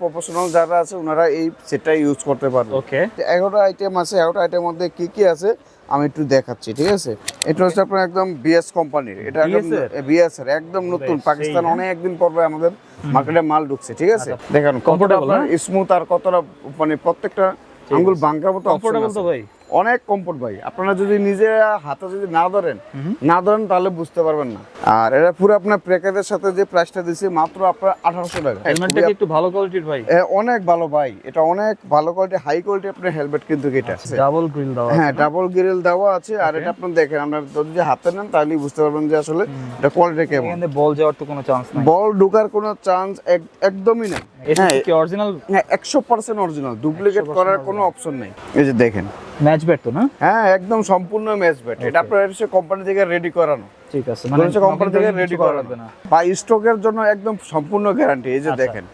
Professional যারা আছে ওনারা এই সেটটা ইউজ করতে পারবে। ওকে এগারোটা আইটেম আছে এগারোটা আইটেমের মধ্যে কি কি আছে আমি একটু দেখাচ্ছি ঠিক আছে? এটা হচ্ছে আপনার একদম বিএস কোম্পানির এটা একদম বিএস এর? একদম নতুন পাকিস্তান অনেকদিন অনেক দিন পর আমাদের মার্কেটে মাল ঢুকছে ঠিক আছে? আচ্ছা। দেখেন কমফোর্টেবল Comfortable, স্মুথ আর কতটা মানে প্রত্যেকটা আঙ্গুল বাঙ্কার মতো কমফোর্টেবল তো ভাই। অনেক কমফোর্ট ভাই। আপনারা যদি নিজে হাতে যদি না ধরেন না ধরেন তাহলে বুঝতে পারবেন না। আর এটা পুরো আপনার প্যাকেজের সাথে যে প্রাইসটা দিছি মাত্র আপনার আঠারোশো টাকা। হেলমেটটা একটু ভালো কোয়ালিটির ভাই? অনেক ভালো ভাই। এটা অনেক ভালো কোয়ালিটি হাই কোয়ালিটি আপনার হেলমেট কিন্তু এটা ডাবল গ্রিল দেওয়া হ্যাঁ ডাবল গ্রিল দেওয়া আছে। আর এটা আপনি দেখেন আপনার যদি হাতে নেন তাহলেই বুঝতে পারবেন যে আসলে এটা কোয়ালিটি কেমন। এখানে বল যাওয়ার তো কোনো চান্স নাই। বল ঢোকার কোনো চান্স একদমই নাই। এটা হ্যাঁ কি অরিজিনাল হ্যাঁ একশো পার্সেন্ট অরিজিনাল ডুপ্লিকেট করার কোনো অপশন নেই। এই যে দেখেন। ম্যাচ ব্যাট তো না? হ্যাঁ একদম সম্পূর্ণ ম্যাচ ব্যাট এটা আপনার হচ্ছে কোম্পানি থেকে রেডি করানো। ঠিক আছে মানে কোম্পানি থেকে রেডি করানো। না। বা স্টকের জন্য একদম সম্পূর্ণ গ্যারান্টি এই যে আচ্ছা। দেখেন।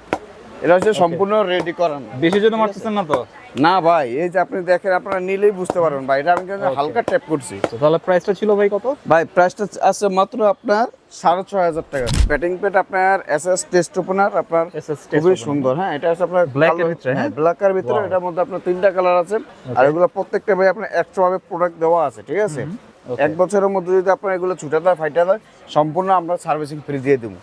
এটা হচ্ছে সম্পূর্ণ রেডি করানো। বেশি জন্য মারতেছেন না তো? না ভাই এই যে আপনি দেখেন আপনারা নিলেই বুঝতে পারবেন ভাই। এটা আমি হালকা ট্যাপ করছি। তো তাহলে প্রাইসটা ছিল ভাই কত? ভাই প্রাইসটা আছে মাত্র আপনার সাড়ে ছয় হাজার টাকা। ব্যাটিং প্যাড আপনার এস এস টেস্ট ওপেনার আপনার খুবই সুন্দর। হ্যাঁ এটা আছে আপনার ব্ল্যাক এর ভিতরে, হ্যাঁ? ব্ল্যাক এর ভিতরে. এটার মধ্যে আপনার তিনটা কালার আছে। আর এগুলো প্রত্যেকটা ভাই আপনার একশো ভাবে প্রোডাক্ট দেওয়া আছে ঠিক আছে. এক বছরের মধ্যে যদি আপনার এগুলো ছুটে দেয় ফাইটা দেয় সম্পূর্ণ আমরা সার্ভিসিং ফ্রি দিয়ে দেবো।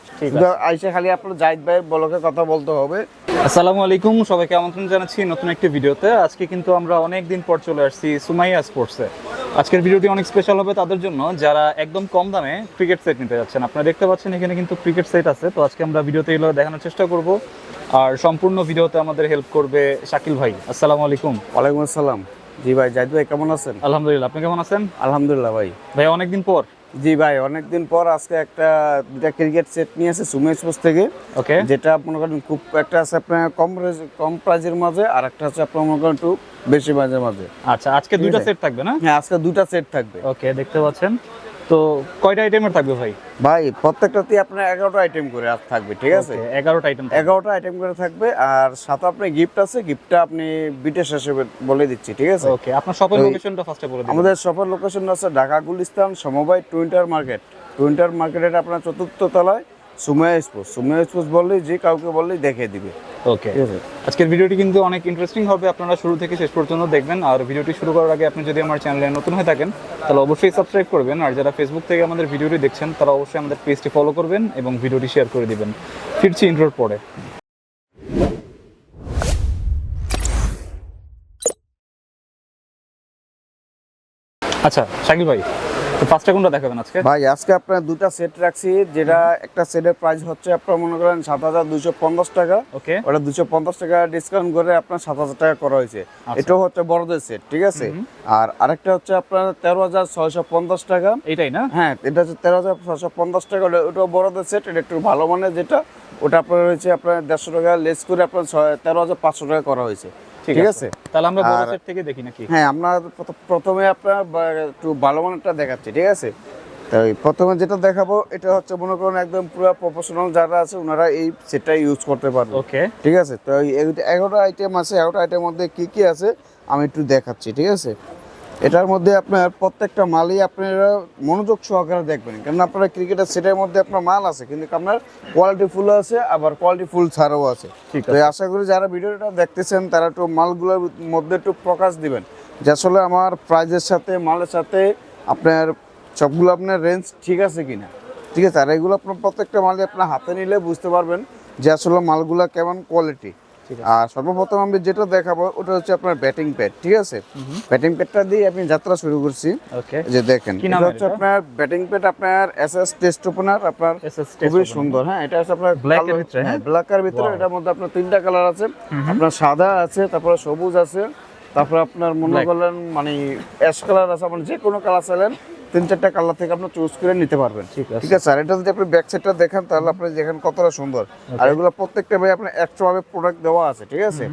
আইসে খালি আপনার জাহিদ ভাই বলকে কথা বলতে হবে। আসসালামু আলাইকুম সবাইকে আমন্ত্রণ জানাচ্ছি নতুন একটি ভিডিওতে। আজকে কিন্তু আমরা অনেক দিন পর চলে আসছি সুমাইয়া স্পোর্টসে। আজকের ভিডিওটি অনেক স্পেশাল হবে তাদের জন্য। যারা একদম কম দামে ক্রিকেট সেট নিতে যাচ্ছেন আপনারা দেখতে পাচ্ছেন এখানে কিন্তু ক্রিকেট সেট আছে। তো আজকে আমরা ভিডিওতে এগুলো দেখানোর চেষ্টা করব। আর সম্পূর্ণ ভিডিওতে আমাদের হেল্প করবে শাকিল ভাই। আসসালামু আলাইকুম। ওয়ালাইকুম আসসালাম। জি ভাই জাহিদ ভাই কেমন আছেন? আলহামদুলিল্লাহ আপনি কেমন আছেন? আলহামদুলিল্লাহ ভাই। ভাই অনেকদিন পর? জি ভাই অনেকদিন পর আজকে একটা দুটা ক্রিকেট সেট নিয়ে আছে সুমেশ স্পোর্টস থেকে। ওকে। যেটা মনে করেন খুব একটা আছে আপনার কম কম প্রাইজের মাঝে আর একটা আছে আপনার মনে করেন একটু বেশি প্রাইজের মাঝে। আচ্ছা আজকে দুইটা সেট থাকবে না? হ্যাঁ আজকে দুটা সেট থাকবে। ওকে দেখতে পাচ্ছেন। তো কয়টা আইটেমের থাকবে ভাই? ভাই প্রত্যেকটাতে আপনার এগারোটা আইটেম করে আর থাকবে ঠিক আছে? এগারোটা আইটেম এগারোটা আইটেম করে থাকবে আর সাথে আপনার গিফট আছে গিফটটা আপনি বিটেশ হিসেবে বলে দিচ্ছি ঠিক আছে? ওকে আপনার শপের লোকেশনটা ফার্স্টে বলে দিন আমাদের শপের লোকেশন আছে ঢাকা গুলিস্তান সমবায় টুইন্টার মার্কেট টুইন্টার মার্কেটের আপনার চতুর্থ তলায় সুময়া স্পোর্টস। সুময়া স্পোর্টস বললেই যে কাউকে বললেই দেখিয়ে দিবে। ওকে আজকের ভিডিওটি কিন্তু অনেক ইন্টারেস্টিং হবে। আপনারা শুরু থেকে শেষ পর্যন্ত দেখবেন। আর ভিডিওটি শুরু করার আগে আপনি যদি আমার চ্যানেলে নতুন হয়ে থাকেন তাহলে অবশ্যই সাবস্ক্রাইব করবেন। আর যারা ফেসবুক থেকে আমাদের ভিডিওটি দেখছেন তারা অবশ্যই আমাদের পেজটি ফলো করবেন এবং ভিডিওটি শেয়ার করে দিবেন। ফিরছি ইন্ট্রোর পরে। আচ্ছা শাকিল ভাই তো ফার্স্টে কোনটা দেখাবেন আজকে? ভাই আজকে আপনার দুটা সেট রাখছি যেটা একটা সেটের প্রাইস হচ্ছে আপনার মনে করেন সাত হাজার দুইশো পঞ্চাশ টাকা। ওকে। ওটা দুশো পঞ্চাশ টাকা ডিসকাউন্ট করে আপনার সাত হাজার টাকা করা হয়েছে। এটাও হচ্ছে বড়দের সেট ঠিক আছে? আর আরেকটা হচ্ছে আপনার তেরো হাজার ছয়শো পঞ্চাশ টাকা। এইটাই না? হ্যাঁ এটা হচ্ছে তেরো হাজার ছয়শো পঞ্চাশ টাকা। ওটা- ওটাও বড়দের সেট এটা একটু ভালো মানে যেটা ওটা আপনার হয়েছে আপনার দেড়শো টাকা। লেস করে আপনার তেরো হাজার পাঁচশো টাকা করা হয়েছে। ঠিক আছে। তাহলে আমরা বড় সেট থেকে দেখি নাকি? হ্যাঁ আমরা প্রথমে আপনার একটু ভালো মানেরটা দেখাচ্ছি ঠিক আছে? প্রথমে যেটা দেখাবো এটা হচ্ছে মনে করুন একদম পুরো প্রফেশনাল যারা আছে ওনারা এই সেটটা ইউজ করতে পারবে। ওকে ঠিক আছে? তো এগারোটা আইটেম আছে। এগারোটা আইটেমের মধ্যে কি কি আছে আমি একটু দেখাচ্ছি ঠিক আছে? এটার মধ্যে আপনার প্রত্যেকটা মালই আপনারা মনোযোগ সহকারে দেখবেন। কারণ আপনারা ক্রিকেটের সেটের মধ্যে আপনার মাল আছে কিন্তু আপনার কোয়ালিটি ফুল আছে আবার কোয়ালিটি ফুল ছাড়াও আছে। ঠিক তো আশা করি যারা ভিডিওটা দেখতেছেন তারা একটু মালগুলোর মধ্যে একটু প্রকাশ দিবেন। যে আসলে আমার প্রাইজের সাথে মালের সাথে আপনার সবগুলো আপনার রেঞ্জ ঠিক আছে কিনা। ঠিক আছে? আর এগুলো আপনার প্রত্যেকটা মালই আপনার হাতে নিলে বুঝতে পারবেন যে আসলে মালগুলো কেমন কোয়ালিটি আর সর্বপ্রথম আমি যেটা দেখাবো ওটা হচ্ছে আপনার ব্যাটিং প্যাড ঠিক আছে? ব্যাটিং প্যাডটা দিয়ে আপনি যাত্রা শুরু করছি। যে দেখেন এটা হচ্ছে আপনার ব্যাটিং প্যাড আপনার এস এস টেস্ট ওপেনার আপনার খুবই সুন্দর হ্যাঁ এটা হচ্ছে আপনার Black এর ভিতরে, হ্যাঁ? ব্ল্যাক এর ভিতরে. এটার মধ্যে আপনার তিনটা কালার আছে। আপনার সাদা আছে তারপরে সবুজ আছে তারপরে আপনার মনে. করলেন মানে অ্যাশ কালার আছে আপনি যে কোনো কালার চাইলেন তিন চারটা কালার থেকে আপনি চুজ করে নিতে পারবেন। ঠিক আছে। ঠিক আছে? আর এটা যদি আপনি ব্যাক সাইডটা দেখেন তাহলে আপনি দেখেন কতটা সুন্দর। আর এগুলো প্রত্যেকটা ভাই আপনার একশো ভাবে প্রোডাক্ট দেওয়া আছে ঠিক আছে?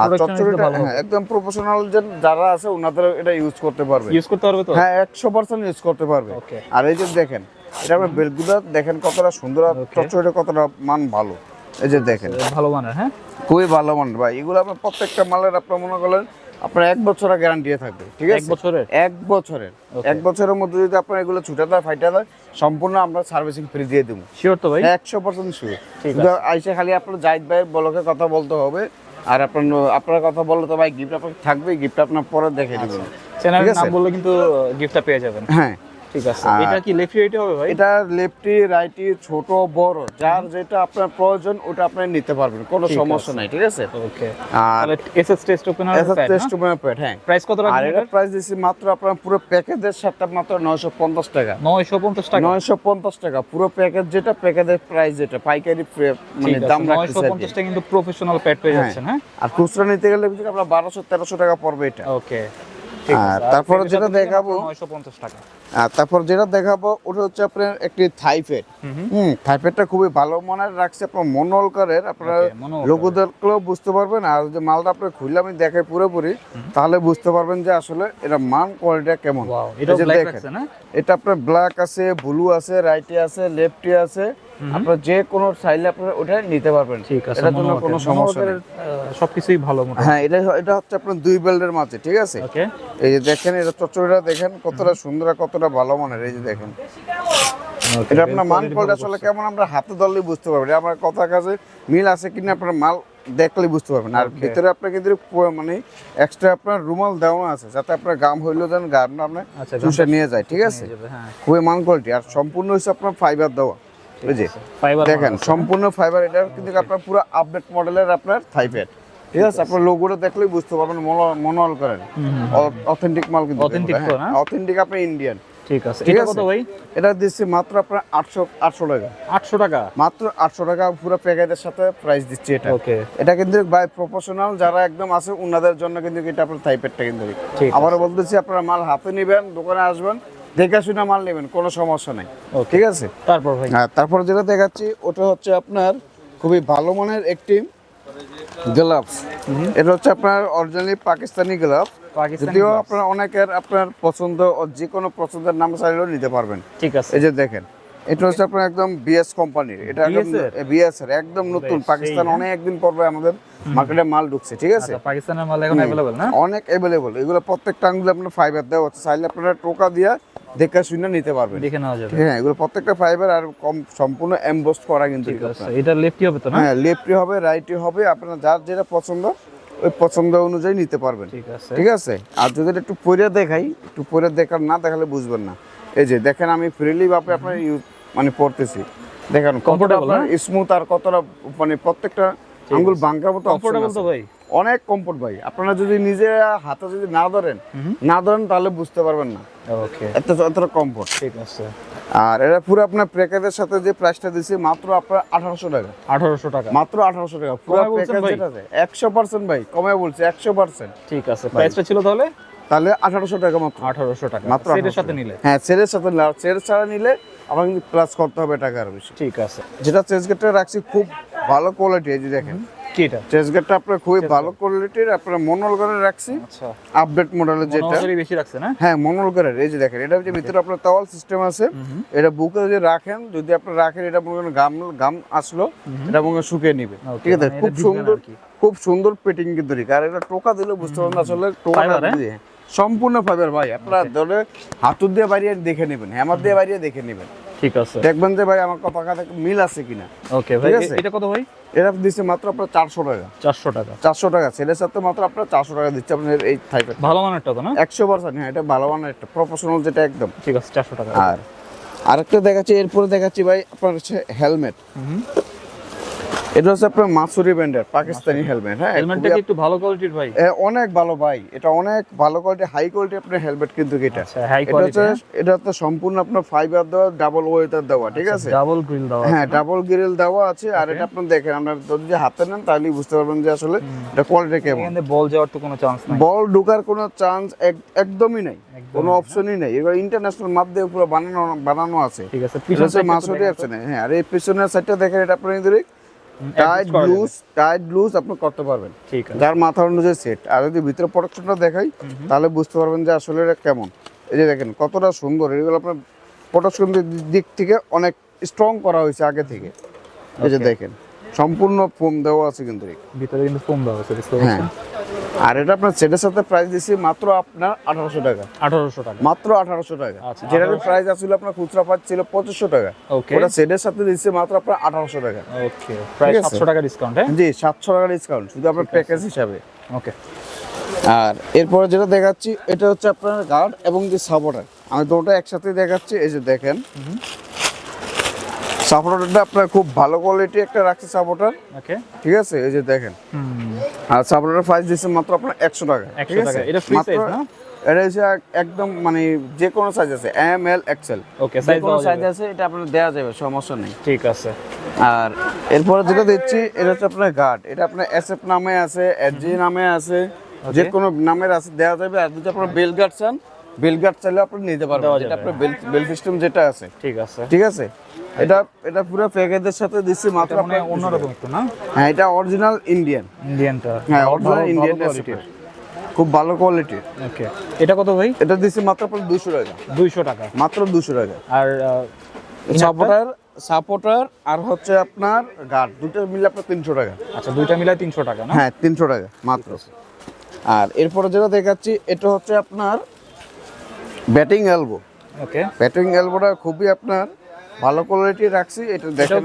আর চচ্চড়িটা ভালো হ্যাঁ, একদম প্রফেশনাল যারা আছে ওনাদের এটা ইউজ করতে পারবে। ইউজ করতে পারবে তো? হ্যাঁ একশো পার্সেন্ট ইউজ করতে পারবে। আর এই যে দেখেন এটা আপনার বেলগুলো দেখেন কতটা সুন্দর আর চচ্চড়িটা কতটা মান ভালো। এই যে দেখেন। ভালো মানের হ্যাঁ? খুবই ভালো মান ভাই। এগুলো আপনার প্রত্যেকটা মালের আপনার মনে করলেন আপনার এক বছরের গ্যারান্টি থাকবে ঠিক আছে? এক বছরের? এক বছরের। এক বছরের মধ্যে যদি আপনার এগুলো ছুটে দেয় ফাইটা দেয় সম্পূর্ণ আমরা সার্ভিসিং ফ্রি দিয়ে দেবো। শিওর তো ভাই? একশো পার্সেন্ট শিওর আইসে খালি আপনার জাহিদ ভাই বলকে কথা বলতে হবে আর আপনার আপনার কথা বললে তো ভাই গিফট আপনার থাকবে গিফট আপনার পরে দেখে দেবেন চ্যানেলের ঠিক নাম বললে কিন্তু গিফটটা পেয়ে যাবেন। হ্যাঁ। ঠিক আছে। আর- এটা কি লেফট রাইটে হবে ভাই? এটা লেফটি রাইটি ছোট বড়। যার যেটা আপনার প্রয়োজন ওটা আপনি নিতে পারবেন। কোনো সমস্যা নাই ঠিক আছে? ওকে। আর SS test opener test pad হ্যাঁ। প্রাইস কত আর এটা প্রাইস দিচ্ছি মাত্র আপনার পুরো প্যাকেজের সাথে মাত্র নয়শো পঞ্চাশ টাকা। 950 টাকা? নয়শো পঞ্চাশ টাকা পুরো প্যাকেজ যেটা প্যাকেজের প্রাইস যেটা পাইকারি মানে দাম রাখতেছে আর 950 টাকা কিন্তু প্রফেশনাল প্যাড পেয়ে হ্যাঁ। যাচ্ছেন হ্যাঁ? আর খুচরা নিতে গেলে আপনার বারোশো তেরোশো টাকা পড়বে এটা। ওকে। আর তারপরে যেটা দেখাবো, 950 টাকা। আর তারপর যেটা দেখাবো ওটা হচ্ছে আপনার একটি থাইফেড হুম থাইফেডটা খুবই ভালো মনে রাখছে আপনার মনোলকারের। আপনার দেখলেও বুঝতে পারবেন। আর যে মালটা আপনার খুললে আমি দেখাই পুরোপুরি তাহলে বুঝতে পারবেন যে আসলে এটা মান কোয়ালিটিটা কেমন। এটা আপনার ব্ল্যাক আছে ব্লু আছে রাইটে আছে লেফটে আছে। আপনার যে কোনো চাইলে আপনার ওটা নিতে পারবেন। ঠিক আছে এটার জন্য কোনো সমস্যা নেই। সবকিছুই ভালো হ্যাঁ এটা এটা হচ্ছে আপনার দুই বেল্টের মাঝে ঠিক আছে? ওকে। এই যে দেখেন এটা চচ্চড়িটা দেখেন কতটা সুন্দর কতটা ভালো মানের এই যে দেখেন। এটা আপনার মান কোয়ালিটি আসলে কেমন আমরা হাতে ধরলেই বুঝতে পারবেন। আমার কথা কাছে মিল আছে কিনা আপনার মাল দেখলে বুঝতে পারবেন। আর ভিতরে আপনার কিন্তু মানে এক্সট্রা আপনার রুমাল দেওয়া আছে যাতে আপনার গাম হইলেও যেন গাম আপনি আচ্ছা, চুষে নিয়ে যায় ঠিক আছে? হ্যাঁ। খুবই মান কোয়ালিটি আর সম্পূর্ণ হচ্ছে আপনার ফাইবার দেওয়া। দেখেন সম্পূর্ণ ফাইবার এটা কিন্তু আপনার পুরো আপডেট মডেলের আপনার ঠিক আছে। আপনার লোগোটা দেখলেই বুঝতে পারবেন মনোয়াল করেন। অথেন্টিক মাল কিন্তু অথেন্টিক আপনার ইন্ডিয়ান ঠিক আছে। এটা কত ভাই? এটা দিচ্ছি মাত্র আপনার টাকা। 800 টাকা? মাত্র আটশো টাকা পুরো প্যাকেজের সাথে প্রাইস দিচ্ছি এটা। ওকে এটা কিন্তু বাই প্রফেশনাল যারা একদম আছে ওনাদের জন্য কিন্তু এটা আপনার কিন্তু। ঠিক আবারও বলতেছি আপনারা মাল হাতে নেবেন দোকানে আসবেন দেখে শুনে মাল নেবেন কোনো সমস্যা নেই Okay. ঠিক আছে তারপর ভাই আর তারপর যেটা দেখাচ্ছি ওটা হচ্ছে আপনার খুবই ভালো মানের একটি গ্লাভস এটা হচ্ছে আপনার অরিজিনালি পাকিস্তানি গ্লাভস পাকিস্তানি যদিও gloves। আপনার অনেকের আপনার পছন্দ ও যে কোনো পছন্দের নাম চাইলেও নিতে পারবেন ঠিক আছে এই যে দেখেন এটা হচ্ছে আপনার একদম বিএস কোম্পানির এটা একদম BS এর? বিএস এর একদম নতুন বেশ, পাকিস্তান সেই, হ্যাঁ। অনেক দিন পর আমাদের মার্কেটে মাল ঢুকছে ঠিক আছে আচ্ছা পাকিস্তানের মাল এখন अवेलेबल না অনেক অ্যাভেলেবল এগুলো প্রত্যেকটা আঙ্গুলে আপনার ফাইবার দেওয়া হচ্ছে চাইলে আপনারা টোকা দিয়ে দেখে শুনে নিতে পারবেন। দেখে নেওয়া যাবে। হ্যাঁ এগুলো প্রত্যেকটা ফাইবার আর কম সম্পূর্ণ এমবোস্ট করা কিন্তু ঠিক আছে। এটা লেফটি হবে তো না? হ্যাঁ লেফটি হবে রাইটে হবে আপনার যার যেটা পছন্দ ওই পছন্দ অনুযায়ী নিতে পারবেন। ঠিক আছে। ঠিক আছে? আর যদি একটু পরে দেখাই একটু পরে দেখার না দেখালে বুঝবেন না। এই যে দেখেন আমি ফ্রিলি ভাবে আপনার ইউজ মানে পড়তেছি। দেখেন কতটা স্মুথ আর কতটা মানে প্রত্যেকটা আঙ্গুল মতো কমফোর্টেবল তো ভাই। অনেক কমফোর্ট ভাই। আপনারা যদি নিজে হাতে যদি না ধরেন না ধরেন তাহলে বুঝতে পারবেন না। ওকে। এত এতটা কমফোর্ট ঠিক আছে। আর এটা পুরো আপনার প্যাকেজের সাথে যে প্রাইসটা দিছি মাত্র আপনার আঠারোশো টাকা। 1800 টাকা। মাত্র আঠারোশো টাকা। পুরো প্যাকেজ একশো পার্সেন্ট ভাই কমে বলছি একশো পার্সেন্ট ঠিক আছে। প্রাইসটা ছিল তাহলে? তাহলে আঠারোশো টাকা মাত্র। 1800 টাকা। মাত্র সেটের সাথে নিলে? হ্যাঁ সেলের সাথে না সেল ছাড়া নিলে আমার কিন্তু প্লাস করতে হবে টাকা আরও বেশি। ঠিক আছে। যেটা চেস গেটটা রাখছি খুব ভালো কোয়ালিটি এই যে দেখেন। কি এটা চেস গেটটা আপনার খুবই ভালো কোয়ালিটির আপনার মনোল করে রাখছি। আচ্ছা। আপডেট মডেলের যেটা। মনোহরি বেশি রাখছে না? হ্যাঁ মনোল করে এই যে দেখেন এটা যে ভিতরে আপনার তাওয়াল সিস্টেম আছে। এটা বুকে যদি রাখেন যদি আপনি রাখেন এটা মনে করেন গাম গাম আসলো এটা মনে শুকিয়ে নিবে। ঠিক আছে? মানে খুব সুন্দর খুব সুন্দর পেটিং কিন্তু আর এটা টোকা দিলে বুঝতে পারবেন আসলে টোকা হ্যাঁ? দিয়ে। সম্পূর্ণ ফাইবার ভাই। আপনারা ধরে হাতুর দিয়ে বাড়িয়ে দেখে নেবেন হ্যামার দিয়ে বাড়িয়ে দেখে নেবেন। ঠিক আছে। দেখবেন যে ভাই আমার কথা কথা মিল আছে কিনা। ওকে ভাই? এটা কত ভাই? এটা দিচ্ছে মাত্র আপনার চারশো টাকা। 400 টাকা। চারশো টাকা। ছেলের সাথে মাত্র আপনার চারশো টাকা দিচ্ছে আপনার এই থাইপের ভালো মানেরটা তো না? একশো পার্সেন্ট হ্যাঁ এটা ভালো মানের একটা প্রফেশনাল যেটা একদম। ঠিক আছে 400 টাকা। আর আরেকটা দেখাচ্ছি এরপরে দেখাচ্ছি ভাই আপনার হচ্ছে হেলমেট এটা হচ্ছে আপনার মাসুরি ব্র্যান্ডের পাকিস্তানি হেলমেট হ্যাঁ হেলমেটটা কি একটু ভালো কোয়ালিটির ভাই? অনেক ভালো ভাই এটা অনেক ভালো কোয়ালিটি হাই কোয়ালিটি আপনার হেলমেট কিন্তু এটা। আচ্ছা হাই এটা হচ্ছে এটা হচ্ছে সম্পূর্ণ আপনার ফাইবার দেওয়া ডাবল ওয়েটার দেওয়া ঠিক আছে? ডাবল গ্রিল দাও হ্যাঁ ডাবল গ্রিল দেওয়া আছে আর এটা আপনি দেখেন আপনার যদি হাতে নেন তাহলেই বুঝতে পারবেন যে আসলে এটা কোয়ালিটি কেমন। এখানে বল যাওয়ার তো কোনো চান্স নাই। বল ঢোকার কোনো চান্স একদমই নাই কোনো অপশনই নেই। এবার ইন্টারন্যাশনাল মাপ দিয়ে পুরো বানানো বানানো আছে। ঠিক আছে পিছন মাসুরি অপশন হ্যাঁ আর এই পিছনের সাইডটা দেখেন এটা আপনি যদি টাইট ব্লুজ টাইট ব্লুজ আপনি করতে পারবেন। ঠিক আছে। যার মাথার অনুযায়ী সেট আর যদি ভিতরে প্রোডাকশনটা দেখাই তাহলে বুঝতে পারবেন যে আসলে এটা কেমন। এই যে দেখেন কতটা সুন্দর। এগুলো আপনার প্রোডাকশন দিক থেকে অনেক স্ট্রং করা হয়েছে আগে থেকে। এই যে দেখেন সম্পূর্ণ ফোম দেওয়া আছে কিন্তু ভিতরে কিন্তু ফোম দেওয়া আছে হ্যাঁ। আর এটা আপনার সেটের সাথে প্রাইস দিচ্ছি মাত্র আপনার আঠারোশো টাকা। আঠারোশো টাকা। মাত্র আঠারোশো টাকা। আচ্ছা, যেটার প্রাইস আসলে আপনার খুচরা পাঁচ ছিল পঁচিশশো টাকা। ওটা সেটের সাথে দিচ্ছে মাত্র আপনার আঠারোশো টাকা। ওকে প্রায় সাতশো টাকা ডিসকাউন্ট হ্যাঁ? জি সাতশো টাকা ডিসকাউন্ট শুধু আপনার প্যাকেজ হিসাবে। ওকে আর এরপরে যেটা দেখাচ্ছি এটা হচ্ছে আপনার গার্ড এবং যে সাপোর্টার আমি দুটো একসাথে দেখাচ্ছি এই যে দেখেন। সাপোর্টারটা আপনার খুব ভালো কোয়ালিটি একটা রাখছে সাপোর্টার ওকে ঠিক আছে? এই যে দেখেন। হুম আপনারা প্রাইস দিচ্ছেন মাত্র আপনার একশো টাকা একশো টাকা। এটা ফ্রি সাইজ না? এটা হচ্ছে একদম মানে যে কোনো সাইজ আছে M L XL okay size কোনো সাইজ আছে এটা আপনার দেওয়া যাবে সমস্যা নেই। ঠিক আছে। আর এরপরে যেটা দিচ্ছি এটা হচ্ছে আপনার গার্ড এটা আপনার এসএফ নামে আছে এসজি নামে আছে যে কোনো নামের আছে দেওয়া যাবে। আর যদি আপনার বেল গার্ড চান বেল গার্ড চাইলে আপনি নিতে পারবেন যেটা আপনার বেল বেল সিস্টেম যেটা আছে। ঠিক আছে। ঠিক আছে? এটা এটা পুরো প্যাকেজের সাথে দিচ্ছি মাত্র মানে আপনার অন্যরকম একটু না? হ্যাঁ এটা অরিজিনাল ইন্ডিয়ান ইন্ডিয়ানটা হ্যাঁ অরিজিনাল ইন্ডিয়ান কোয়ালিটির খুব ভালো কোয়ালিটির ওকে এটা কত ভাই? এটা দিচ্ছি মাত্র আপনার দুশো টাকা। দুইশো টাকা। মাত্র দুশো টাকা। আর সাপোর্টার সাপোর্টার আর হচ্ছে আপনার গার্ড দুটো মিলে আপনার তিনশো টাকা। আচ্ছা দুইটা মিলায় তিনশো টাকা না? হ্যাঁ তিনশো টাকা মাত্র। আর এরপরে যেটা দেখাচ্ছি এটা হচ্ছে আপনার ব্যাটিং এলবো ওকে ব্যাটিং এলবোটা খুবই আপনার ভালো কোয়ালিটি রাখছি এটা দেখেন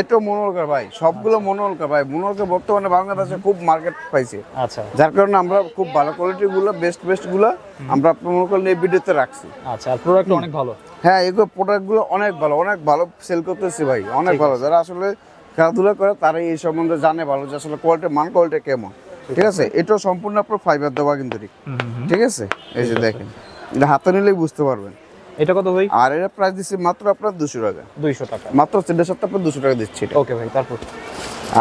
এটা মনোলকার ভাই সবগুলো মনোলকার ভাই। মনোলকার বর্তমানে বাংলাদেশে খুব মার্কেট পাইছে। আচ্ছা। যার কারণে আমরা খুব ভালো কোয়ালিটি গুলো বেস্ট বেস্টগুলো আমরা মনে করেন এই ভিডিওতে রাখছি। আচ্ছা আর প্রোডাক্ট অনেক ভালো। হ্যাঁ এগুলো প্রোডাক্টগুলো অনেক ভালো অনেক ভালো সেল করতেছি ভাই অনেক ভালো। যারা আসলে খেলাধুলা করে তারাই এই সম্বন্ধে জানে ভালো যে আসলে কোয়ালিটি মান কোয়ালিটি কেমন। ঠিক আছে। এটাও সম্পূর্ণ আপনার ফাইবার দেওয়া কিন্তু। ঠিক আছে? এই যে দেখেন। এটা হাতে নিলেই বুঝতে পারবেন। এটা কত ভাই? আর এটা প্রাইস দিচ্ছি মাত্র আপনার দুশো টাকা। দুইশো টাকা। মাত্র সেটার সাথে আপনার দুশো টাকা দিচ্ছি ওকে ভাই তারপর?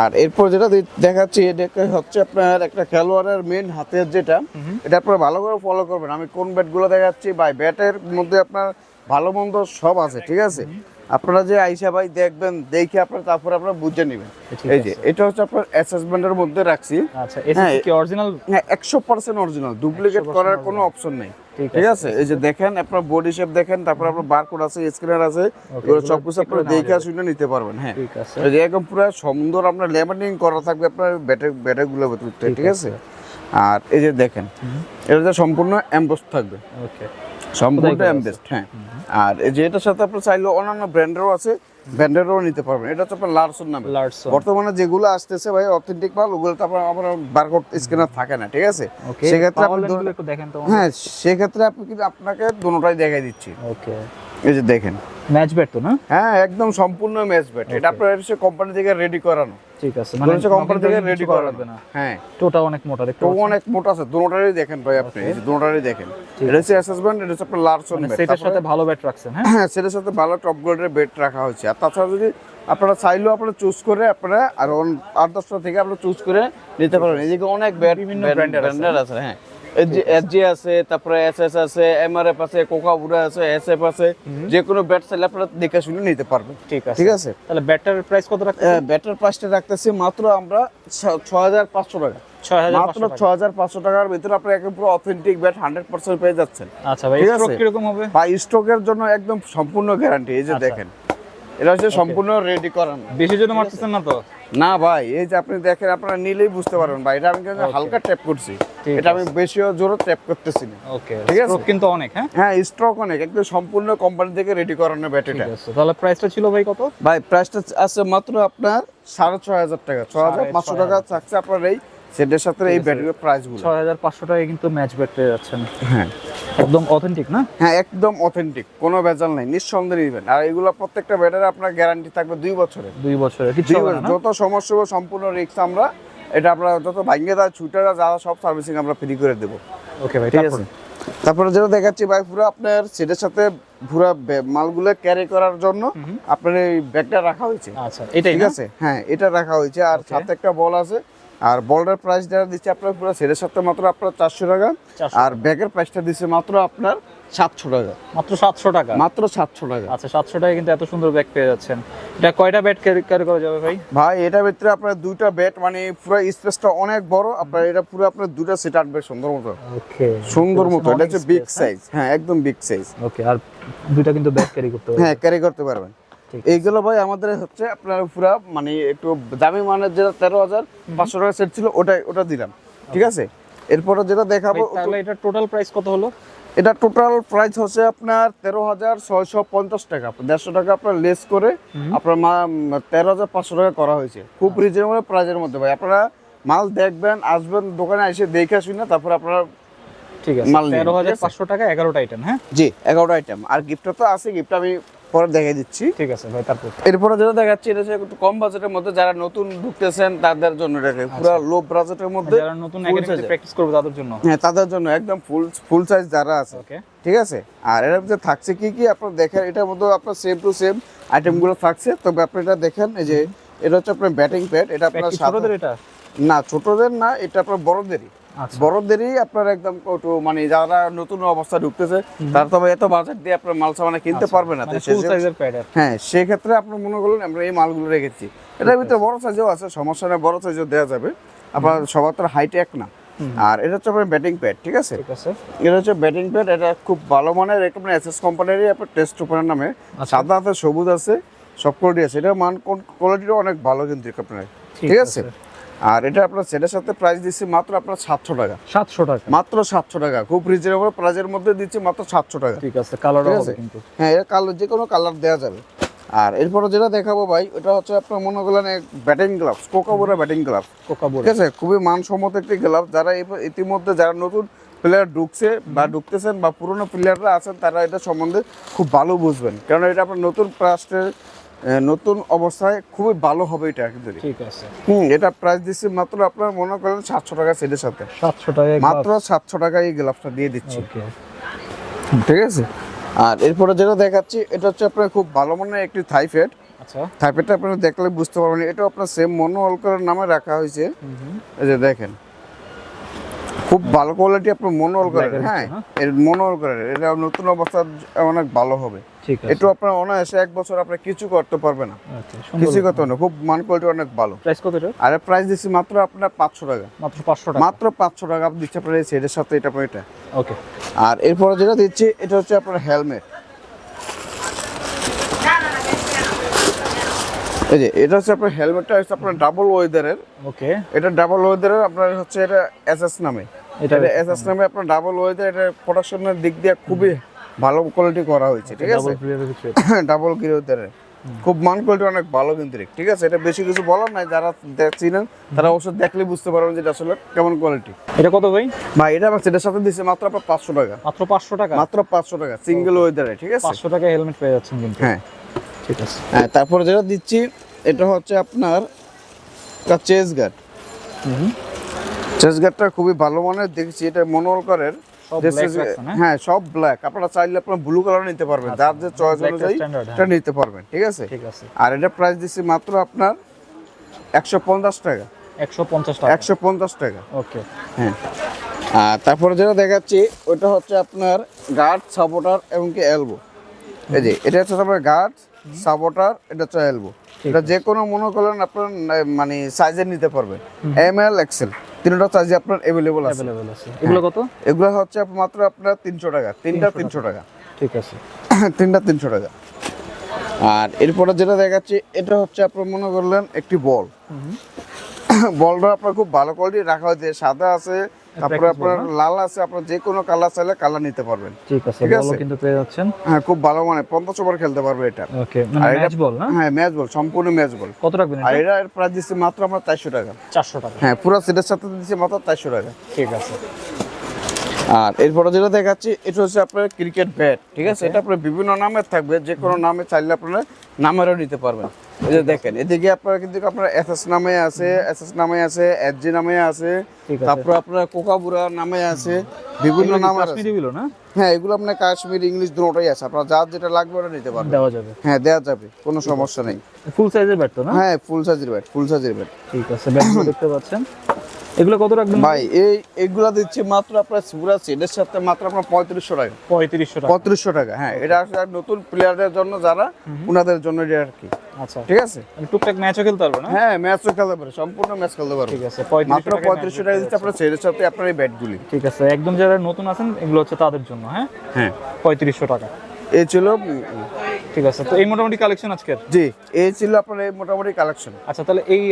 আর এরপর যেটা দেখাচ্ছি এটা হচ্ছে আপনার একটা খেলোয়াড়ের মেন হাতের যেটা এটা আপনারা ভালো করে ফলো করবেন। আমি কোন ব্যাটগুলো দেখাচ্ছি বা ব্যাটের মধ্যে আপনার ভালো মন্দ সব আছে ঠিক আছে? আপনারা যে আইসা ভাই দেখবেন দেখে আপনারা তারপর আপনারা বুঝে নেবেন। এই যে এটা হচ্ছে আপনার অ্যাসেসমেন্টের মধ্যে রাখছি। আচ্ছা এটা হ্যাঁ, কি অরিজিনাল হ্যাঁ একশো পার্সেন্ট অরিজিনাল ডুপ্লিকেট করার কোনো অপশন নেই। ঠিক আছে। এই যে দেখেন আপনার বডি শেপ দেখেন তারপর আপনার বারকোড আছে স্ক্যানার আছে এগুলো সব কিছু আপনারা দেখে শুনে নিতে পারবেন হ্যাঁ। ঠিক আছে। এই যে একদম পুরো সুন্দর আপনার লেমিনিং করা থাকবে আপনার ব্যাটারি ব্যাটারিগুলো ভিতরে ঠিক আছে। আর এই যে দেখেন এটা যে সম্পূর্ণ এমবোস থাকবে। ওকে সম্পূর্ণ করা হ্যাঁ। আর এই যে এটার সাথে আপনার চাইলে অন্যান্য ব্র্যান্ডেরও আছে। ব্র্যান্ডেরও নিতে পারবেন। এটা হচ্ছে আপনার লার্সন নামে। লার্সন বর্তমানে যেগুলো আসতেছে ভাই অথেন্টিক মাল ওগুলো তো আপনার আপনার বারকোড স্ক্যানার থাকে না ঠিক আছে? সেক্ষেত্রে আপনি একটু দেখেন তো হ্যাঁ সেক্ষেত্রে আপনি কিন্তু আপনাকে দুটোটাই দেখাই দিচ্ছি। ওকে এই যে দেখেন। ম্যাচ ব্যাট তো না? হ্যাঁ একদম সম্পূর্ণ ম্যাচ ব্যাট এটা আপনার কোম্পানি থেকে রেডি করানো। ঠিক আছে মানে মানে কোম্পানি থেকে রেডি করা লাগবে না। হ্যাঁ। টোটা অনেক মোটা দেখতে তো অনেক মোটা আছে দুটোটারই দেখেন ভাই আপনি এই দুটোটারই দেখেন। এটা হচ্ছে অ্যাসেসমেন্ট এটা হচ্ছে আপনার লার্জ মানে সেটার সাথে ভালো ব্যাট রাখছেন হ্যাঁ? হ্যাঁ সেটার সাথে ভালো টপ গ্রেডের বেড রাখা হয়েছে। আর তাছাড়া যদি আপনারা চাইলেও আপনারা চুজ করে আপনারা আর আট দশটা থেকে আপনারা চুজ করে নিতে পারেন। এদিকে অনেক ব্যাট বিভিন্ন। ব্র্যান্ডের আছে হ্যাঁ। এসজি আছে। তারপরে এসএস আছে এমআরএফ আছে কোকাবুরা আছে এসএফ আছে যে কোনো ব্যাট চাইলে আপনারা দেখে শুনে নিতে পারবেন। ঠিক আছে। ঠিক আছে? তাহলে ব্যাটার প্রাইস কত ব্যাটার প্রাইসটা রাখতেছি মাত্র আমরা ছ হাজার পাঁচশো টাকা। মাত্র ছ হাজার পাঁচশো টাকার ভিতরে আপনি একদম পুরো অথেন্টিক ব্যাট হান্ড্রেড পার্সেন্ট পেয়ে যাচ্ছেন। আচ্ছা ভাই স্ট্রোক কীরকম হবে? বা স্টকের জন্য একদম সম্পূর্ণ গ্যারান্টি এই যে আচ্ছা। দেখেন। এটা হচ্ছে সম্পূর্ণ রেডি করানো। বেশি জন্য মারতেছেন না তো? না ভাই এই যে আপনি দেখেন আপনারা নিলেই বুঝতে পারবেন ভাই। এটা আমি কিন্তু হালকা ট্যাপ করছি। এটা আমি বেশিও জোরে ট্যাপ করতেছি না। ওকে ঠিক আছে। স্ট্রোক কিন্তু অনেক হ্যাঁ? হ্যাঁ স্ট্রোক অনেক। একদম সম্পূর্ণ কোম্পানি থেকে রেডি করানো ব্যাটারিটা ঠিক আছে তাহলে প্রাইসটা ছিল ভাই কত? ভাই প্রাইসটা আছে মাত্র আপনার সাড়ে ছয় হাজার টাকা। ছ হাজার পাঁচশো টাকা থাকছে আপনার এই সেটের সাথে এই ব্যাটারির প্রাইসগুলো ছয় হাজার পাঁচশো টাকায় কিন্তু ম্যাচ ব্যাট পেয়ে যাচ্ছেন। হ্যাঁ। একদম অথেন্টিক না? হ্যাঁ একদম অথেন্টিক কোনো ভেজাল নাই নিঃসন্দেহে নিবেন। আর এগুলো প্রত্যেকটা ব্যাটারি আপনার গ্যারান্টি থাকবে দুই বছরের। দুই বছরের কিছু যত সমস্যা হবে সম্পূর্ণ আমরা এটা আমরা যত দেওয়া ছুটারা যারা সব সার্ভিসিং আমরা ফ্রি করে দেবো। ওকে ভাই ঠিক আছে? তারপরে যেটা দেখাচ্ছি ভাই পুরো আপনার সেটার সাথে পুরো মালগুলো ক্যারি করার জন্য আপনার এই ব্যাগটা রাখা হয়েছে। আচ্ছা এটাই ঠিক আছে? হ্যাঁ এটা রাখা হয়েছে। আর সাথে একটা বল আছে। আর বলটার প্রাইস যারা দিচ্ছে আপনার পুরো সেটের সাথে মাত্র আপনার চারশো টাকা। আর ব্যাগের প্রাইসটা দিচ্ছে মাত্র আপনার সাতশো টাকা। মাত্র সাতশো টাকা? মাত্র সাতশো টাকা। আচ্ছা সাতশো টাকা কিন্তু এত সুন্দর ব্যাগ পেয়ে যাচ্ছেন। এটা কয়টা ব্যাট ক্যারি করা যাবে ভাই? ভাই এটার ভিতরে আপনার দুইটা ব্যাট মানে পুরো স্পেসটা অনেক বড় আপনার এটা পুরো আপনার দুইটা সিট আটবে সুন্দর মতো। ওকে। সুন্দর মতো এটা হচ্ছে বিগ সাইজ হ্যাঁ? একদম বিগ সাইজ ওকে আর দুইটা কিন্তু ব্যাগ ক্যারি করতে হবে হ্যাঁ ক্যারি করতে পারবেন। এইগুলো ভাই আমাদের হচ্ছে আপনার পুরা মানে একটু দামি মানের যেটা তেরো হাজার পাঁচশো টাকা সেট ছিল ওটাই ওটা দিলাম। ঠিক আছে? এরপরে যেটা দেখাবো তাহলে এটা টোটাল প্রাইস কত হলো? এটা টোটাল প্রাইস হচ্ছে আপনার তেরো হাজার ছয়শো পঞ্চাশ টাকা। দেড়শো টাকা আপনার লেস করে আপনার মা- তেরো হাজার পাঁচশো টাকা করা হয়েছে। খুব রিজনেবল প্রাইসের মধ্যে ভাই। আপনারা মাল দেখবেন আসবেন দোকানে এসে দেখে শুনে তারপর আপনারা ঠিক আছে। মাল তেরো হাজার পাঁচশো টাকা এগারোটা আইটেম হ্যাঁ? জি এগারোটা আইটেম আর গিফটটা তো আছে গিফট আমি পরে দেখাই দিচ্ছি। ঠিক আছে ভাই তারপর। এরপরে যেটা দেখাচ্ছি এটা হচ্ছে একটু কম বাজেটের মধ্যে যারা নতুন ঢুকতেছেন তাদের জন্য এটা পুরো লো বাজেটের মধ্যে যারা নতুন একাডেমিতে প্র্যাকটিস করবে তাদের জন্য। হ্যাঁ তাদের জন্য একদম ফুল ফুল সাইজ যারা আছে। ওকে ঠিক আছে? আর এর মধ্যে থাকছে কি কি? আপনার দেখেন এটার মধ্যে আপনার সেম টু সেম আইটেমগুলো থাকছে। তবে আপনি এটা দেখেন এই যে এটা হচ্ছে আপনার ব্যাটিং প্যাড এটা আপনার ছোটদের এটা? না ছোটদের না এটা আপনার বড়দেরই। আচ্ছা বড়দেরই আপনার একদম মানে যারা নতুন অবস্থা ঢুকতেছে তারা তবে এত বাজেট দিয়ে আপনার মাল সামানা কিনতে পারবে না। মানে হ্যাঁ সেক্ষেত্রে আপনার মনে করলেন আমরা এই মালগুলো রেখেছি। এটার ভিতরে বড় সাইজও আছে সমস্যা নেই বড় সাইজও দেওয়া যাবে। আপনার সবার তো হাইট এক না। আর এটা হচ্ছে আপনার ব্যাটিং প্যাড ঠিক আছে? এটা হচ্ছে ব্যাটিং প্যাড এটা খুব ভালো মানের এসএস কোম্পানিরই আপনার টেস্ট ওপেনের নামে। সাদা আছে সবুজ আছে সব কোয়ালিটি আছে। এটা মান কোয়ালিটিটা অনেক ভালো কিন্তু আপনার। ঠিক আছে। আর এটা আপনার সেটার সাথে প্রাইস দিচ্ছি মাত্র আপনার সাতশো টাকা। সাতশো টাকা। মাত্র সাতশো টাকা। খুব রিজনেবল প্রাইসের মধ্যে দিচ্ছি মাত্র সাতশো টাকা। ঠিক আছে কালার আছে? কিন্তু। হ্যাঁ এটা কালার যে কোনো কালার দেওয়া যাবে। আর এরপরে যেটা দেখাবো ভাই ওটা হচ্ছে আপনার মনে করলেন batting gloves Kookaburra batting gloves Kookaburra. ঠিক আছে? খুবই মানসম্মত একটি গ্লাভ যারা ইতিমধ্যে যারা নতুন প্লেয়ার ঢুকছে বা ঢুকতেছেন বা পুরনো প্লেয়াররা আছেন তারা এটা সম্বন্ধে খুব ভালো বুঝবেন। কারণ এটা আপনার নতুন প্রাস্টের নতুন অবস্থায় খুবই ভালো হবে এটা কিন্তু ঠিক আছে। হুম এটা প্রাইস দিচ্ছি মাত্র আপনার মনে করেন সাতশো টাকা সেটের সাথে। সাতশো টাকা মাত্র সাতশো টাকা এই গ্লাভসটা দিয়ে দিচ্ছি। ওকে ঠিক আছে? আর এরপরে যেটা দেখাচ্ছি এটা হচ্ছে আপনার খুব ভালো মানের একটি থাই ফেট আচ্ছা। থাই ফেটটা আপনারা দেখলে বুঝতে পারবেন এটা আপনার সেম মনো অলকারের নামে রাখা হয়েছে। এই যে দেখেন। খুব ভালো কোয়ালিটি আপনার মনো অলকারের হ্যাঁ হচ্ছে, এর মনো অলকারের এটা নতুন অবস্থা অনেক ভালো হবে। একটু আপনার অনায়াসে এক বছর আপনি কিছু করতে পারবে না। আচ্ছা কিছু করতে না। খুব মান কোয়ালিটি অনেক ভালো। প্রাইস কত আর প্রাইস দিচ্ছি মাত্র আপনার পাঁচশো টাকা। মাত্র পাঁচশো টাকা। মাত্র পাঁচশো টাকা আপনি দিচ্ছে আপনার এই সেটের সাথে এটা আপনার এটা। ওকে আর এরপরে যেটা দিচ্ছি এটা হচ্ছে আপনার হেলমেট এই যে এটা হচ্ছে আপনার হেলমেটটা হচ্ছে আপনার ডাবল ওয়েদারের ওকে এটা ডাবল ওয়েদারের আপনার হচ্ছে এটা এসএস নামে। এটা এটা এসএস নামে আপনার ডাবল ওয়েদার এটা প্রোডাকশনের দিক দিয়ে খুবই ভালো কোয়ালিটি করা হয়েছে ঠিক আছে? ডাবল ভিতরে খুব মান কোয়ালিটি অনেক ভালো কিন্তু ঠিক আছে? এটা বেশি কিছু বলার নাই যারা চিনেন তারা অবশ্যই দেখলে বুঝতে পারবেন যে এটা আসলে কেমন কোয়ালিটি এটা কত ভাই? ভাই এটা আমার সেটার সাথে দিচ্ছে মাত্র আপনার পাঁচশো টাকা। মাত্র পাঁচশো টাকা? মাত্র পাঁচশো টাকা সিঙ্গেল ওয়েদারে ঠিক আছে? পাঁচশো টাকা হেলমেট পেয়ে যাচ্ছেন কিন্তু। হ্যাঁ। ঠিক আছে। হ্যাঁ তারপরে যেটা দিচ্ছি এটা হচ্ছে আপনার চেস গার্ড চেস গার্ডটা খুবই ভালো মানের দেখছি এটা মনোলকারের হ্যাঁ? সব ব্ল্যাক আপনারা চাইলে আপনার ব্লু কালার নিতে পারবেন। যার যে চয়েস অনুযায়ী standard, হ্যাঁ। এটা নিতে পারবেন ঠিক আছে? আর এটা প্রাইস দিচ্ছি মাত্র আপনার একশো পঞ্চাশ টাকা। একশো পঞ্চাশ টাকা। একশো পঞ্চাশ টাকা। ওকে। হ্যাঁ। আর তারপরে যেটা দেখাচ্ছি ওটা হচ্ছে আপনার গার্ড সাপোর্টার এবং কি এলবো এই যে এটা হচ্ছে আপনার গার্ড সাপোর্টার এটা হচ্ছে এলবো এটা যে কোনো মনে করলেন আপনার মানে সাইজের নিতে পারবেন। এম এল এক্সেল তিনটা সাইজে আপনার অ্যাভেলেবল আছে। আছে। এগুলো কত? এগুলো হচ্ছে মাত্র আপনার তিনশো টাকা। তিনটা তিনশো টাকা। ঠিক আছে। তিনটা তিনশো টাকা। আর এরপরে যেটা দেখাচ্ছি এটা হচ্ছে আপনার মনে করলেন একটি বল। বলটা আপনার খুব ভালো কোয়ালিটি রাখা হয়েছে। সাদা আছে তারপরে আপনার লাল আছে আপনার যে কোনো কালার চাইলে কালার নিতে পারবেন। ঠিক আছে ঠিক আছে। কিন্তু পেয়ে যাচ্ছেন। হ্যাঁ খুব ভালো মানে পঞ্চাশ ওভার খেলতে পারবে এটা। ওকে মানে ম্যাচ বল না? হ্যাঁ ম্যাচ বল সম্পূর্ণ ম্যাচ বল কত রাখবেন আর এটা? এর প্রাইস দিচ্ছে মাত্র আমরা চারশো টাকা। চারশো টাকা। হ্যাঁ পুরো সেটের সাথে দিচ্ছে মাত্র চারশো টাকা। ঠিক আছে। আর এরপরে যেটা দেখাচ্ছি এটা হচ্ছে আপনার ক্রিকেট ব্যাট ঠিক আছে? এটা আপনার বিভিন্ন নামের থাকবে যে কোনো নামে চাইলে আপনারা নামেরও নিতে পারবেন। এই যে দেখেন এদিকে আপনার কিন্তু আপনার এসএস নামে আছে এসএস নামে আছে এসজি নামে আছে। তারপর আপনার কোকাবুরা নামে আছে বিভিন্ন নাম আছে। না? হ্যাঁ এগুলো আপনার কাশ্মীর ইংলিশ দুটোই আছে। আপনার যার যেটা লাগবে ওটা নিতে পারবেন। দেওয়া যাবে। হ্যাঁ দেওয়া যাবে কোনো সমস্যা নেই। ফুল সাইজের ব্যাট তো না? হ্যাঁ ফুল সাইজের ব্যাট ফুল সাইজের ব্যাট ঠিক আছে ব্যাটগুলো দেখতে পাচ্ছেন। এগুলো কত রাখবেন? ভাই এই এইগুলা দিচ্ছি মাত্র আপনার পুরা সেটের সাথে মাত্র আপনার পঁয়ত্রিশশো টাকা। পঁয়ত্রিশশো টাকা। পঁয়ত্রিশশো টাকা হ্যাঁ এটা আসলে নতুন প্লেয়ারদের জন্য যারা ওনাদের জন্য এটা আর কি। আচ্ছা। ঠিক আছে? মানে টুকটাক ম্যাচও খেলতে পারবে না? হ্যাঁ ম্যাচও খেলতে পারে সম্পূর্ণ ম্যাচ খেলতে পারবে। ঠিক আছে মাত্র পঁয়ত্রিশশো টাকা দিচ্ছে আপনার সেটের সাথে আপনার এই ব্যাটগুলি। ঠিক আছে একদম যারা নতুন আছেন এগুলো হচ্ছে তাদের জন্য হ্যাঁ? হ্যাঁ। পঁয়ত্রিশশো টাকা। এই ছিল ঠিক আছে তো এই মোটামুটি কালেকশন আজকের? জি এই ছিল আপনার এই মোটামুটি কালেকশন আচ্ছা তাহলে এই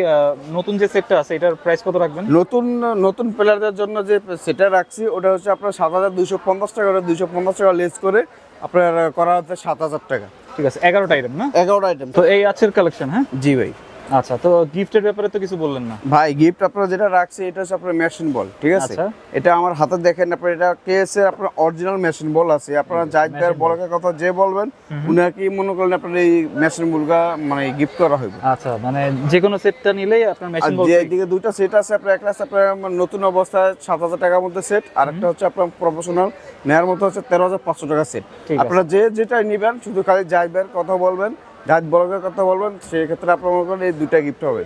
নতুন যে সেটটা আছে এটার প্রাইস কত রাখবেন? নতুন নতুন প্লেয়ারদের জন্য যে সেটটা রাখছি ওটা হচ্ছে আপনার সাত হাজার দুইশো পঞ্চাশ টাকা করে দুইশো পঞ্চাশ টাকা লেস করে আপনার করা হচ্ছে সাত হাজার টাকা। ঠিক আছে এগারোটা আইটেম না? এগারোটা আইটেম তো এই আজকের কালেকশন হ্যাঁ? জি ভাই। আচ্ছা তো গিফটের ব্যাপারে তো কিছু বললেন না। ভাই গিফট আপনারা যেটা রাখছি এটা হচ্ছে আপনার মেশিন বল ঠিক আছে? আচ্ছা। এটা আমার হাতে দেখেন আপনার এটা কেএসএ আপনার অরিজিনাল মেশিন বল আছে। আপনারা জাহিদ ভাইয়ের বলকের কথা যে বলবেন উনাকে মনে করেন আপনার এই মেশিন বলটা মানে গিফট করা হইবে। আচ্ছা মানে যে কোনো সেটটা নিলেই আপনার মেশিন যে এদিকে দুইটা সেট আছে আপনার একটা আছে আপনার নতুন অবস্থায় সাত হাজার টাকার মধ্যে সেট আর একটা হচ্ছে আপনার প্রফেশনাল নেওয়ার মতো হচ্ছে তেরো হাজার পাঁচশো টাকা সেট আপনারা যে যেটাই নেবেন শুধু খালি জাহিদ ভাইয়ের কথা বলবেন জাহিদ বলকের কথা বলবেন সেই ক্ষেত্রে আপনার মনে করেন এই দুইটা গিফট হবে.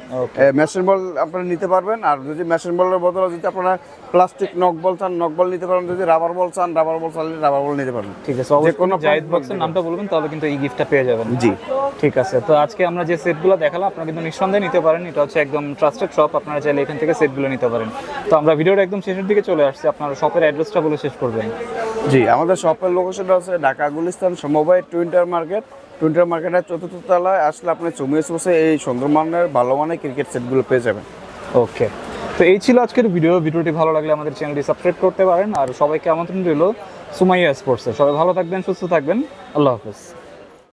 মেশিন বল আপনারা নিতে পারবেন আর যদি মেশিন বলের বদলে যদি আপনারা প্লাস্টিক নক বল চান নক বল নিতে পারবেন যদি রাবার বল চান রাবার বল চাইলে রাবার বল নিতে পারবেন ঠিক আছে যে কোনো জাহিদ বক্সের নামটা বলবেন তাহলে কিন্তু এই গিফটটা পেয়ে যাবেন। জি। ঠিক আছে তো আজকে আমরা যে সেটগুলো দেখালাম আপনারা কিন্তু নিঃসন্দেহে নিতে পারেন এটা হচ্ছে একদম ট্রাস্টেড শপ আপনারা চাইলে এখান থেকে সেটগুলো নিতে পারেন। তো আমরা ভিডিওটা একদম শেষের দিকে চলে আসছি আপনার শপের অ্যাড্রেসটা বলে শেষ করবেন। জি আমাদের শপের লোকেশনটা আছে ঢাকা গুলিস্তান সমবায় টুইন্টার মার্কেট টুইন্টার মার্কেটের চতুর্থ তলায় আসলে আপনি চুমিয়ে বসে এই সুন্দরবনের ভালো মানের ক্রিকেট সেটগুলো পেয়ে যাবেন। ওকে তো এই ছিল আজকের ভিডিও ভিডিওটি ভালো লাগলে আমাদের চ্যানেলটি সাবস্ক্রাইব করতে পারেন। আর সবাইকে আমন্ত্রণ রইল সুমাইয়া স্পোর্টসে সবাই ভালো থাকবেন, সুস্থ থাকবেন। আল্লাহ হাফেজ।